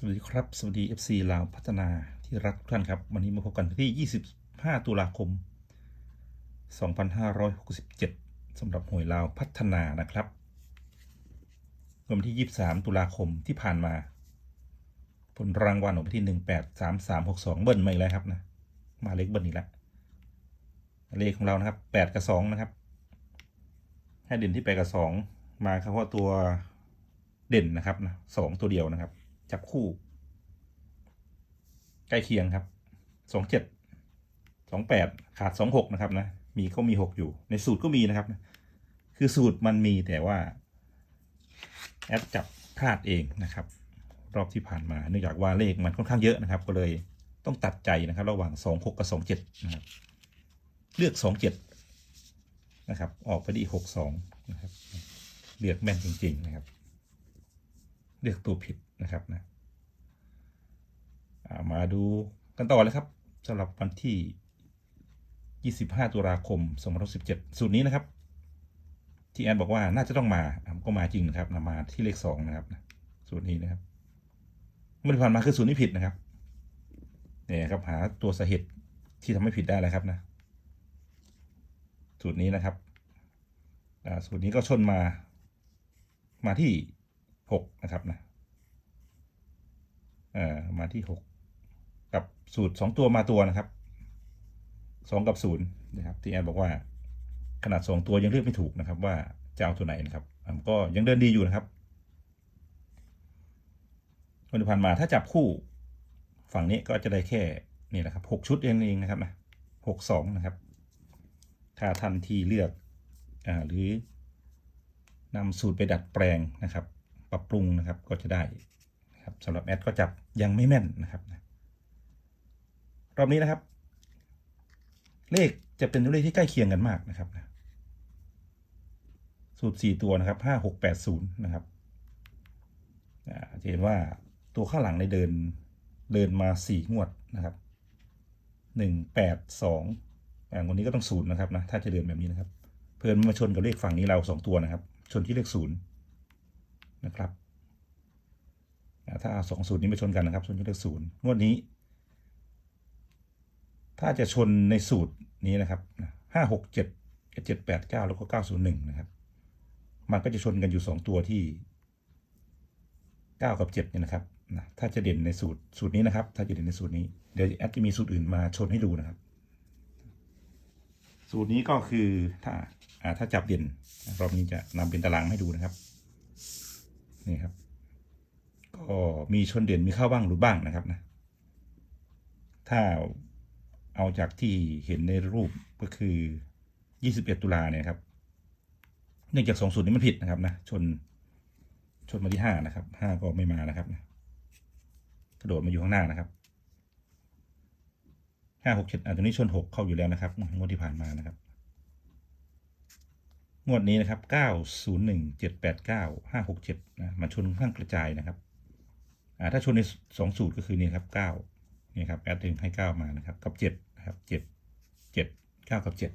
สวัสดีครับ สวัสดี FC ลาวพัฒนาที่รักทุกท่านครับ วันนี้มาพบกันที่ 25 ตุลาคม 2567สำหรับหวยลาวพัฒนานะครับวันที่ 23 ตุลาคมที่ผ่านมา ผลรางวัลออกไปที่ 183362 เบิ้ลมาอีกแล้วครับนะ มาเลขเบิ้ลอีกแล้วเลขของเรานะครับ 8 กับ 2 นะครับ ให้เด่นที่8กับ 2 มาครับเพราะตัวเด่นนะครับนะสองตัวเดียวนะครับ จับคู่ ใกล้เคียงครับสองเจ็ดสองแปดขาดสองหกนะครับนะ มีเขามีหกอยู่ ในสูตรก็มีนะครับ คือสูตรมันมีแต่ว่า แอดจับพลาดเองนะครับ รอบที่ผ่านมาเนื่องจากว่าเลขมันค่อนข้างเยอะนะครับ ก็เลยต้องตัดใจนะครับ ระหว่างสองหกกับสองเจ็ดนะครับ เลือกสองเจ็ดนะครับ ออกไปดีหกสองนะครับ เลือกแม่นจริง ๆ นะครับ เลือกตัวผิดนะครับนะามาดูกันต่อเลยครับสำหรับวันที่ 25 ตุลาคม 2017 สูตรนี้นะครับ ที่แอนบอกว่าน่าจะต้องมาก็มาจริงนะครับมาที่เลข 2 นะครับนะสูตรนี้นะครับไม่ได้ผ่านมาคือสูตรนี้ผิดนะครับเนี่ยครับหาตัวสาเหตุที่ทำให้ผิดได้แล้วครับนะสูตรนี้นะครับสูตรนี้ก็ชนมา มาที่ หกนะครับนะเอ่อมาที่หกกับสูตรสองตัวมาตัวนะครับสองกับศูนย์นะครับที่แอนบอกว่าขนาดสองตัวยังเลือกไม่ถูกนะครับ ว่าจะเอาตัวไหนนะครับก็ยังเดินดีอยู่นะครับวันที่ผ่านมาถ้าจับคู่ฝั่งนี้ก็จะได้แค่นี่แหละครับหกชุดเองเองนะครับนะหกสองนะครับ ถ้าทันที่เลือกอ่าหรือนำสูตรไปดัดแปลงนะครับ ปรับปรุงนะครับ ก็จะได้นะครับสำหรับแอดก็จับยังไม่แม่นนะครับรอบนี้นะครับ เลขจะเป็นเลขที่ใกล้เคียงกันมากนะครับนะสูตรสี่ตัวนะครับห้าหกแปดศูนย์นะครับจะเห็นว่าตัวข้างหลังในเดินเดินมาสี่งวดนะครับหนึ่งแปดสองอ่าวันนี้ก็ต้องศูนย์นะครับนะถ้าจะเดินแบบนี้นะครับ เพื่อนมาชนกับเลขฝั่งนี้เราสองตัวนะครับ ชนที่เลขศูนย์ นะครับถ้าเอาสองศูนย์นี้มาชนกันนะครับชนที่เลขศูนย์งวดนี้ ถ้าจะชนในสูตรนี้นะครับห้าหกเจ็ดเจ็ดแปดเก้าแล้วก็เก้าศูนย์หนึ่งนะครับ มันก็จะชนกันอยู่สองตัวที่เก้ากับเจ็ดเนี่ยนะครับนะถ้าจะเด่นในสูตรสูตรนี้นะครับ ถ้าจะเด่นในสูตรนี้เดี๋ยวแอดจะมีสูตรอื่นมาชนให้ดูนะครับ สูตรนี้ก็คือถ้าอ่าถ้าจับเด่นรอบนี้จะนำเป็นตารางให้ดูนะครับ นี่ครับ ก็มีชนเด่นมีเข้าบ้างหรือบ้างนะครับนะ ถ้าเอาจากที่เห็นในรูปก็คือ 21 ตุลาเนี่ยครับ เนื่องจากสองสูตรนี้มันผิดนะครับนะ ชน ชนมาที่ห้านะครับห้าก็ไม่มานะครับนะกระโดดมาอยู่ข้างหน้านะครับห้าหกเจ็ดอ่าตัวนี้ชนหกเข้าอยู่แล้วนะครับงวดที่ผ่านมานะครับ งวดนี้นะครับเก้าศูนย์หนึ่งเจ็ดแปดเก้าห้าหกเจ็ดนะมันชนค่อนข้างกระจายนะครับอ่าถ้าชนในสองสูตรก็คือนี่ครับเก้านี่ครับแอดถึงให้เก้ามานะครับ กับเจ็ดนะครับเจ็ดเจ็ดเก้ากับเจ็ด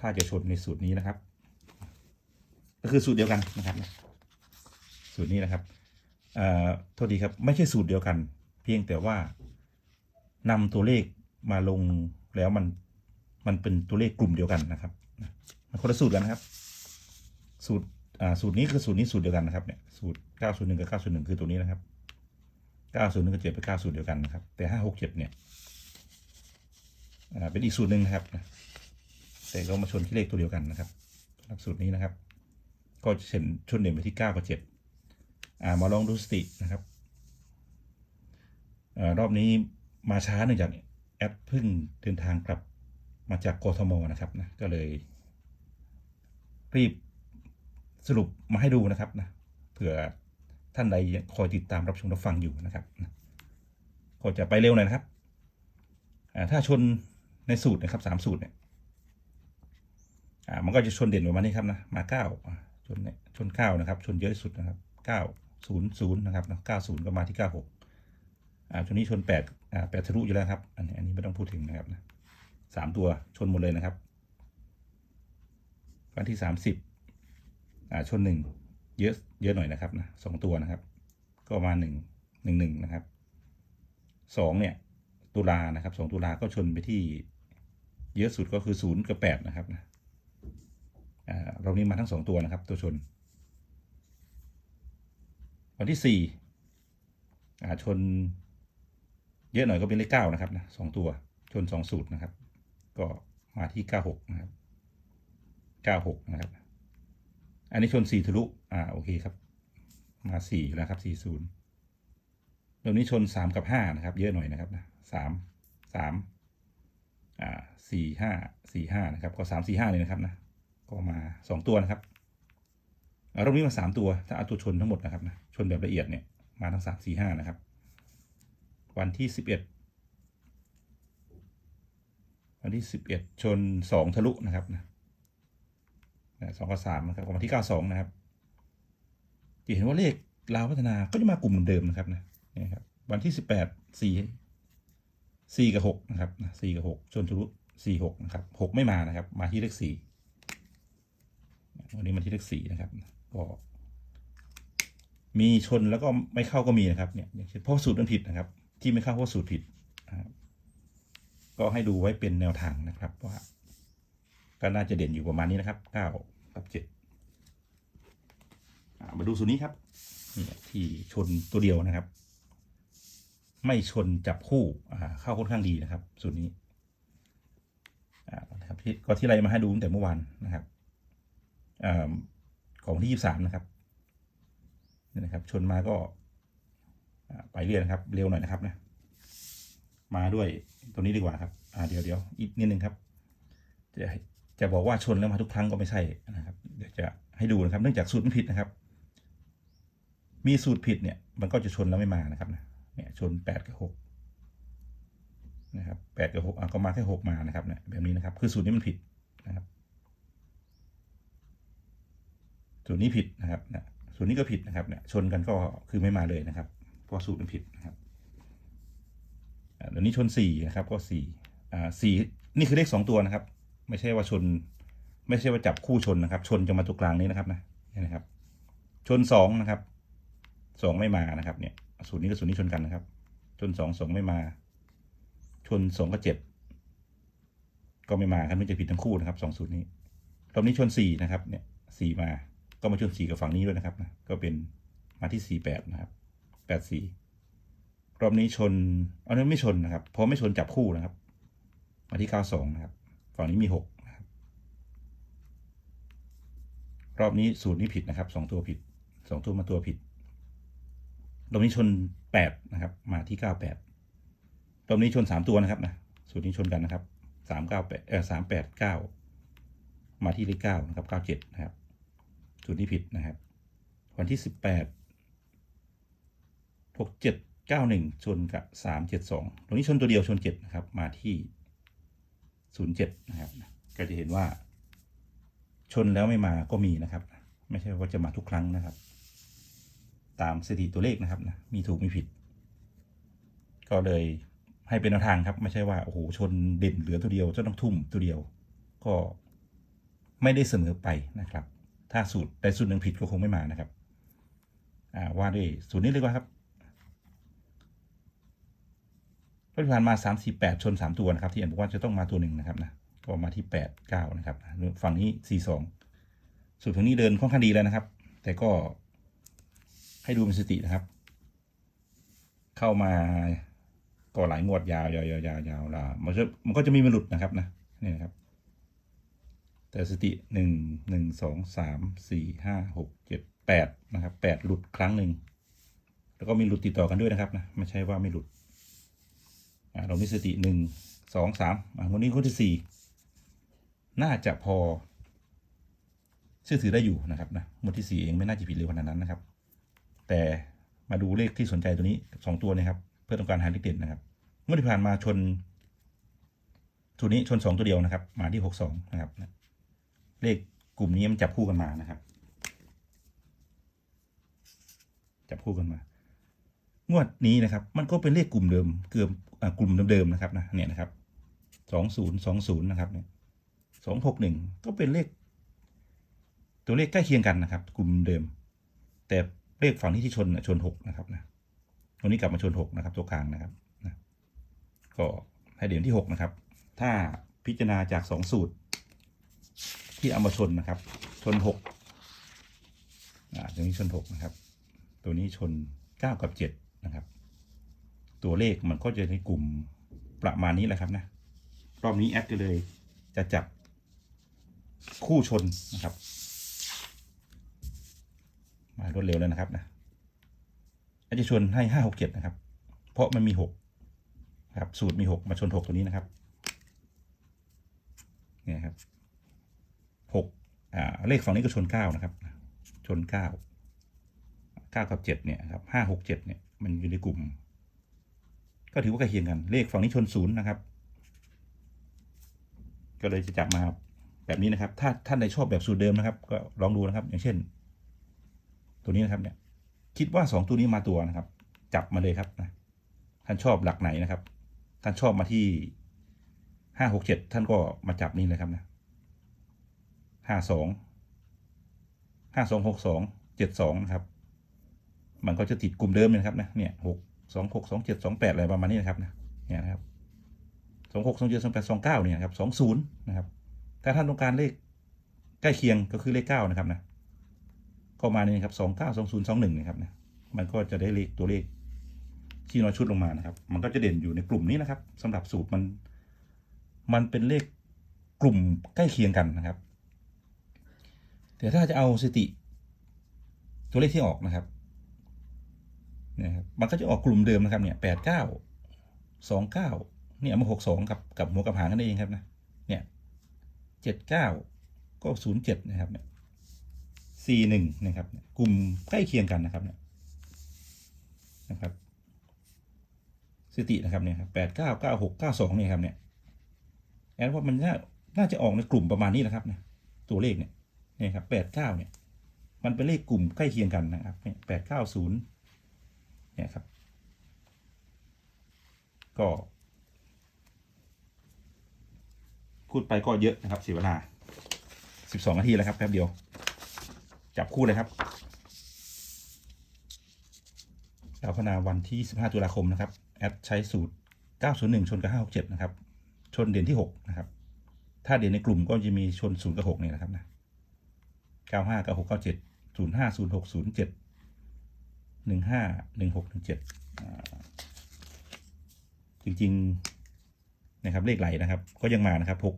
ถ้าจะชนในสูตรนี้นะครับ ก็คือสูตรเดียวกันนะครับ สูตรนี้นะครับเอ่อโทษดีครับไม่ใช่สูตรเดียวกัน เพียงแต่ว่านำตัวเลขมาลงแล้วมันมันเป็นตัวเลขกลุ่มเดียวกันนะครับ คนละสูตรกันนะครับ สูตรอ่าสูตรนี้คือสูตรนี้สูตรเดียวกันนะครับเนี่ยสูตร901กับ901คือตัวนี้นะครับ901กับ7เป็น9สูตรเดียวกันนะครับ แต่567เจ็ดเนี่ยอ่าเป็นอีกสูตรหนึ่งนะครับแต่เรามาชนที่เลขตัวเดียวกันนะครับสำหรับสูตรนี้นะครับ ก็จะเห็นชนเด่นไปที่9กับ7อ่ามาลองดูสตินะครับอรอบนี้มาช้าเนื่องจากแอดเพิ่งเดินทางกลับมาจากกทมนะครับนะก็เลย รีบสรุปมาให้ดูนะครับนะเผื่อท่านใดคอยติดตามรับชมรับฟังอยู่นะครับก็จะไปเร็วหน่อยนะครับถ้าชนในสูตรนะครับสามสูตรเนี่ยมันก็จะชนเด่นประมาณนี้ครับนะมาเก้าชนเนี่ยชนเก้านะครับ ชนเยอะสุดนะครับเก้าศูนย์ศูนย์นะครับเก้าศูนย์ก็มาที่เก้าหกอ่าชนนี้ชนแปดแปดทะลุอยู่แล้วครับ อันนี้อันนี้ไม่ต้องพูดถึงนะครับนะสามตัวชนหมดเลยนะครับ วันที่สามสิบอ่าชนหนึ่งเยอะเยอะหน่อยนะครับนะสองตัวนะครับ ก็มาหนึ่งหนึ่งหนึ่งนะครับสองเนี่ยตุลานะครับสองตุลาก็ชนไปที่เยอะสุดก็คือศูนย์กับแปดนะครับนะอ่าเรานี้มาทั้งสองตัวนะครับตัวชน วันที่สี่อ่าชนเยอะหน่อยก็เป็นเลขเก้านะครับนะสองตัวชนสองสูตรนะครับ ก็มาที่เก้าหกนะครับ เก้าหกนะครับ อันนี้ชนสี่ทะลุ อ่า โอเคครับ มาสี่แล้วครับสี่ศูนย์ตรงนี้ชนสามกับห้านะครับ เยอะหน่อยนะครับนะสามสามอ่าสี่ห้าสี่ห้านะครับ ก็สามสี่ห้าเลยนะครับนะ ก็มาสองตัวนะครับรอบนี้มาสามตัว ถ้าเอาตัวชนทั้งหมดนะครับนะ ชนแบบละเอียดเนี่ย มาทั้งสามสี่ห้านะครับ วันที่สิบเอ็ดวันที่สิบเอ็ดชนสองทะลุนะครับนะ สองกับสามนะครับวันที่เก้าสองนะครับจะเห็นว่าเลขลาวพัฒนาก็จะมากลุ่มเดิมนะครับนะนี่ครับ วันที่สิบแปดสี่สี่กับหกนะครับสี่กับหกชนทะลุสี่หกนะครับหกไม่มานะครับ มาที่เลขสี่วันนี้มาที่เลขสี่นะครับก็มีชนแล้วก็ไม่เข้าก็มีนะครับเนี่ยอย่างเช่นเพราะสูตรมันผิดนะครับ ที่ไม่เข้าเพราะสูตรผิดก็ให้ดูไว้เป็นแนวทางนะครับว่า ก็น่าจะเด่นอยู่ประมาณนี้นะครับเก้ากับเจ็ดมาดูสูตรนี้ครับนี่ที่ชนตัวเดียวนะครับ ไม่ชนจับคู่เข้าค่อนข้างดีนะครับสูตรนี้นะครับที่ก็ที่ไรมาให้ดูตั้งแต่เมื่อวานนะครับอของที่ยี่สามนะครับนี่นะครับ ชนมาก็ไปเรื่อยนะครับ เร็วหน่อยนะครับนะมาด้วยตัวนี้ดีกว่าครับ อ่าเดี๋ยวเดี๋ยวอีกนิดนึงครับจะ จะบอกว่าชนแล้วมาทุกครั้งก็ไม่ใช่นะครับ เดี๋ยวจะให้ดูนะครับ เนื่องจากสูตรมันผิดนะครับ มีสูตรผิดเนี่ย มันก็จะชนแล้วไม่มานะครับนะเนี่ยชนแปดกับหกนะครับแปดกับหกอะก็มาแค่หกมานะครับเนี่ยแบบนี้นะครับ คือสูตรนี้มันผิดนะครับ สูตรนี้ผิดนะครับนะสูตรนี้ก็ผิดนะครับเนี่ยชนกันก็คือไม่มาเลยนะครับเพราะสูตรมันผิดนะครับเดี๋ยวนี้ชนสี่นะครับ ก็สี่อ่าสี่นี่คือเลขสองตัวนะครับ ไม่ใช่ว่าชน ไม่ใช่ว่าจับคู่ชนนะครับ ชนจะมาตัวกลางนี้นะครับนะนี่นะครับ ชนสองนะครับสองไม่มานะครับ เนี่ยสูตรนี้กับสูตรนี้ชนกันนะครับ ชนสองสองไม่มา ชนสองกับเจ็ดก็ไม่มาครับมันจะผิดทั้งคู่นะครับสองสูตรนี้รอบนี้ชนสี่นะครับ เนี่ยสี่มา ก็มาชนสี่กับฝั่งนี้ด้วยนะครับนะก็เป็นมาที่สี่แปดนะครับแปดสี่รอบนี้ชนอันนี้ไม่ชนนะครับเพราะไม่ชนจับคู่นะครับ มาที่เก้าสองนะครับ ฝั่งนี้มีหกนะครับ รอบนี้สูตรนี้ผิดนะครับสองตัวผิดสองตัวมาตัวผิดรอบนี้ชนแปดนะครับ มาที่เก้าแปดรอบนี้ชนสามตัวนะครับนะสูตรนี้ชนกันนะครับสามเก้าแปดเออสามแปดเก้ามาที่เลขเก้านะครับเก้าเจ็ดนะครับ สูตรนี้ผิดนะครับ วันที่สิบแปดหกเจ็ดเก้าหนึ่งชนกับสามเจ็ดสองตรงนี้ชนตัวเดียวชนเจ็ดนะครับ มาที่ ศูนย์เจ็ดนะครับก็จะเห็นว่า ชนแล้วไม่มาก็มีนะครับ ไม่ใช่ว่าจะมาทุกครั้งนะครับ ตามสถิติตัวเลขนะครับนะมีถูกมีผิด ก็เลยให้เป็นแนวทางครับ ไม่ใช่ว่าโอ้โหชนเด่นเหลือตัวเดียวจะต้องทุ่มตัวเดียว ก็ไม่ได้เสมอไปนะครับ ถ้าสูตรใดสูตรหนึ่งผิดก็คงไม่มานะครับ อ่าว่าด้วยสูตรนี้เลยว่าครับ ก็ผ่านมาสามสี่แปดชนสามตัวนะครับที่เห็นบอกว่าจะต้องมาตัวหนึ่งนะครับนะก็มาที่แปดเก้านะครับฝั่งนี้สี่สองสูตรฝั่งนี้เดินค่อนข้างดีแล้วนะครับ แต่ก็ให้ดูเป็นสตินะครับ เข้ามาก็หลายงวดยาวยาวยาวยาวยาวลามันจะมันก็จะมีมันหลุดนะครับนะนี่นะครับ แต่สติหนึ่งหนึ่งสองสามสี่ห้าหกเจ็ดแปดนะครับแปดหลุดครั้งหนึ่งแล้วก็มีหลุดติดต่อกันด้วยนะครับนะไม่ใช่ว่าไม่หลุด เรามีสติหนึ่งสองสามอ่าวันนี้คนที่สี่น่าจะพอเชื่อถือได้อยู่นะครับนะหมวดที่สี่เองไม่น่าจะผิดเร็วขนาดนั้นนะครับ แต่มาดูเลขที่สนใจตัวนี้สองตัวนะครับ เพื่อต้องการหาเลขเด่นนะครับเมื่อที่ผ่านมาชนตัวนี้ชนสองตัวเดียวนะครับ มาที่หกสองนะครับเลขกลุ่มนี้มันจับคู่กันมานะครับ จับคู่กันมา งวดนี้นะครับ มันก็เป็นเลขกลุ่มเดิม เกือบกลุ่มเดิมๆนะครับนะเนี่ยนะครับสองศูนย์สองศูนย์นะครับเนี่ยสองหกหนึ่งก็เป็นเลข ตัวเลขใกล้เคียงกันนะครับ กลุ่มเดิม แต่เลขฝั่งนี้ที่ชนชนหกนะครับนะตัวนี้กลับมาชนหกนะครับ ตัวกลางนะครับนะก็ให้เด่นที่หกนะครับ ถ้าพิจารณาจากสองสูตร ที่เอามาชนนะครับ ชนหกอ่าตัวนี้ชนหกนะครับ ตัวนี้ชนเก้ากับเจ็ด นะครับ ตัวเลขมันก็จะในกลุ่มประมาณนี้แหละครับนะรอบนี้แอดก็เลยจะจับคู่ชนนะครับ มารวดเร็วแล้วนะครับนะอาจจะชนให้ห้าหกเจ็ดนะครับ เพราะมันมีหกครับ สูตรมีหกมาชนหกตัวนี้นะครับเนี่ยครับหกอ่าเลขฝั่งนี้ก็ชนเก้านะครับ ชนเก้าเก้ากับเจ็ดเนี่ยครับห้าหกเจ็ดเนี่ย มันอยู่ในกลุ่ม ก็ถือว่าใกล้เคียงกัน เลขฝั่งนี้ชนศูนย์นะครับ ก็เลยจะจับมาแบบนี้นะครับ ถ้าท่านใดชอบแบบสูตรเดิมนะครับ ก็ลองดูนะครับ อย่างเช่น ตัวนี้นะครับเนี่ย คิดว่าสองตัวนี้มาตัวนะครับ จับมาเลยครับนะท่านชอบหลักไหนนะครับ ท่านชอบมาที่ห้าหกเจ็ดท่านก็มาจับนี่เลยครับนะห้าสองห้าสองหกสองเจ็ดสองนะครับ มันก็จะติดกลุ่มเดิมนะครับนะเนี่ยหกสองหกสองเจ็ดสองแปดอะไรประมาณนี้นะครับนะเนี่ยนะครับสองหกสองเจ็ดสองแปดสองเก้าเนี่ยครับสองศูนย์นะครับ ถ้าท่านต้องการเลขใกล้เคียงก็คือเลขเก้านะครับนะก็มาเนี่ยครับสองเก้าสองศูนย์สองหนึ่งนะครับนะมันก็จะได้เลขตัวเลขที่น้อยชุดลงมานะครับ มันก็จะเด่นอยู่ในกลุ่มนี้นะครับสำหรับสูตรมัน มันเป็นเลขกลุ่มใกล้เคียงกันนะครับแต่ถ้าจะเอาสติตัวเลขที่ออกนะครับ นะครับมันก็จะออกกลุ่มเดิมนะครับเนี่ยแปดเก้าสองเก้าเนี่ยมาหกสองกับกับหัวกับหางนั่นเองครับนะเนี่ยเจ็ดเก้าก็ศูนย์เจ็ดนะครับเนี่ย C หนึ่งนะครับ กลุ่มใกล้เคียงกันนะครับเนี่ยนะครับสตินะครับเนี่ยครับแปดเก้าเก้าหกเก้าสองเนี่ยครับเนี่ยแอนว่ามันน่าน่าจะออกในกลุ่มประมาณนี้นะครับนี่ยตัวเลขเนี่ยนี่ครับแปดเก้าเนี่ย มันเป็นเลขกลุ่มใกล้เคียงกันนะครับเนี่ยแปดเก้าศูนย์ เนี่ยครับ ก็ พูดไปก็เยอะนะครับเสียเวลาสิบสองนาทีแล้วครับแป๊บเดียว จับคู่เลยครับดาวพนาวันที่15ตุลาคมนะครับ แอดใช้สูตร901ชนกับ567นะครับ ชนเด่นที่6นะครับ ถ้าเด่นในกลุ่มก็จะมีชน0กับ6เนี่ยนะครับนะ95 96 97 05 06 07 15 16 17อ่าจ หนึ่งห้าหนึ่งหกหนึ่งเจ็ดจริงๆนะครับเลขไหลนะครับ ก็ยังมานะครับ6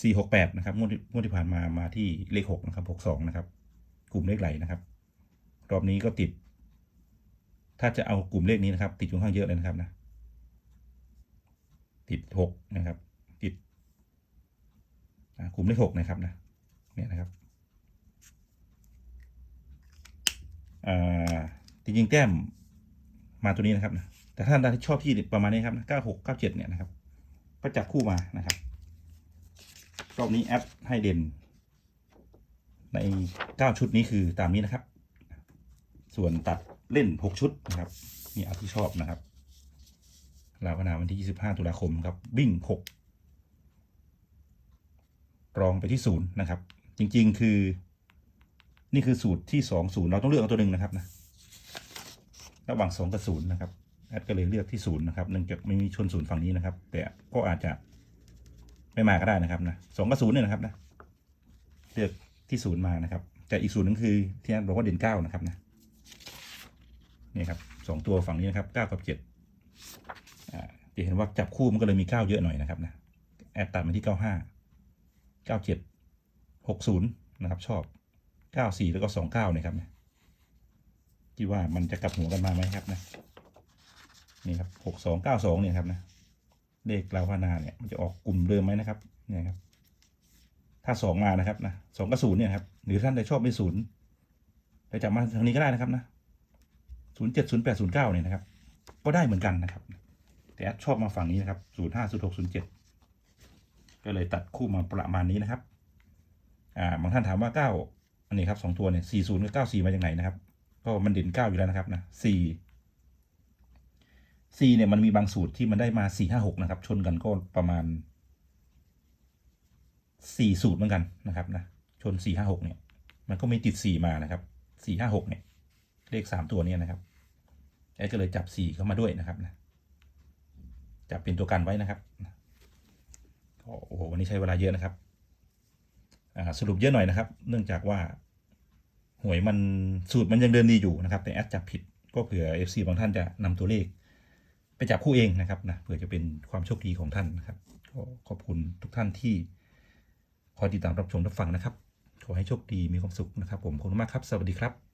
4 6 8นะครับงวดที่งวดที่ผ่านมามาที่เลข6นะครับ62นะครับ กลุ่มเลขไหลนะครับ รอบนี้ก็ติด ถ้าจะเอากลุ่มเลขนี้นะครับ ติดค่อนข้างเยอะเลยนะครับนะติดหกนะครับ ติดกลุ่มเลขหกนะครับนะเนี่ยนะครับอ่า จริงๆแต้มมาตัวนี้นะครับนะแต่ถ้าท่านที่ชอบที่ประมาณนี้ครับเก้าหกเก้าเจ็ดเนี่ยนะครับก็จับคู่มานะครับรอบนี้แอปให้เด่น ในเก้าชุดนี้คือตามนี้นะครับ ส่วนตัดเล่นหกชุดนะครับนี่เอาที่ชอบนะครับลาวนาวันที่ยี่สิบห้าตุลาคมครับวิ่งหกรองไปที่ศูนย์นะครับ จริงๆคือ นี่คือสูตรที่สองศูนย์เราต้องเลือกเอาตัวหนึ่งนะครับนะ ระหว่างสองกับศูนย์นะครับแอดก็เลยเลือกที่ศูนย์นะครับเนื่องจากไม่มีชนศูนย์ฝั่งนี้นะครับ แต่ก็อาจจะไม่มาก็ได้นะครับนะสองกับศูนย์เนี่ยนะครับนะเลือกที่ศูนย์มานะครับ แต่อีกศูนย์หนึงคือที่แอดบอกว่าเด่นเก้านะครับนะนี่ครับสองตัวฝั่งนี้นะครับเก้ากับเจ็ดอ่าจะเห็นว่าจับคู่มันก็เลยมีเก้าเยอะหน่อยนะครับนะแอดตัดมาที่เก้าห้าเก้าเจ็ดหกศูนย์นะครับ ชอบเก้าสี่แล้วก็สองเก้าเนี่ยครับนะ ที่ว่ามันจะกลับหัวกันมาไหมครับนะนี่ครับหกสองเก้าสองเนี่ยครับนะเลขลาวพานาเนี่ยมันจะออกกลุ่มเดิมไหมนะครับเนี่ยครับ ถ้าสองมานะครับนะสองกับศูนย์เนี่ยครับหรือท่านใดชอบไม่ศูนย์ไปจับมาทางนี้ก็ได้นะครับนะศูนย์เจ็ดศูนย์แปดศูนย์เก้าเนี่ยนะครับ ก็ได้เหมือนกันนะครับ แต่แอดชอบมาฝั่งนี้นะครับศูนย์ห้าศูนย์หกศูนย์เจ็ดก็เลยตัดคู่มาประมาณนี้นะครับ อ่าบางท่านถามว่าเก้าอันนี้ครับสองตัวเนี่ยสี่ศูนย์กับเก้าสี่มาจากไหนนะครับ ก็มันเด่นเก้าอยู่แล้วนะครับนะสี่สี่เนี่ยมันมีบางสูตรที่มันได้มาสี่ห้าหกนะครับ ชนกันก็ประมาณสี่สูตรเหมือนกันนะครับนะชนสี่ห้าหกเนี่ย มันก็มีติดสี่มานะครับสี่ห้าหกเนี่ย เลขสามตัวเนี้นะครับแอดก็เลยจับสี่เข้ามาด้วยนะครับนะจับเป็นตัวกันไว้นะครับก็โอ้โหวันนี้ใช้เวลาเยอะนะครับสรุปเยอะหน่อยนะครับ เนื่องจากว่า หวยมันสูตรมันยังเดินดีอยู่นะครับ แต่แอดจับผิดก็เผื่อ FC บางท่านจะนำตัวเลข ไปจับคู่เองนะครับนะเผื่อจะเป็นความโชคดีของท่านนะครับก็ขอบคุณทุกท่านที่คอยติดตามรับชมรับฟังนะครับ ขอให้โชคดีมีความสุขนะครับ ผมขอบคุณมากครับ สวัสดีครับ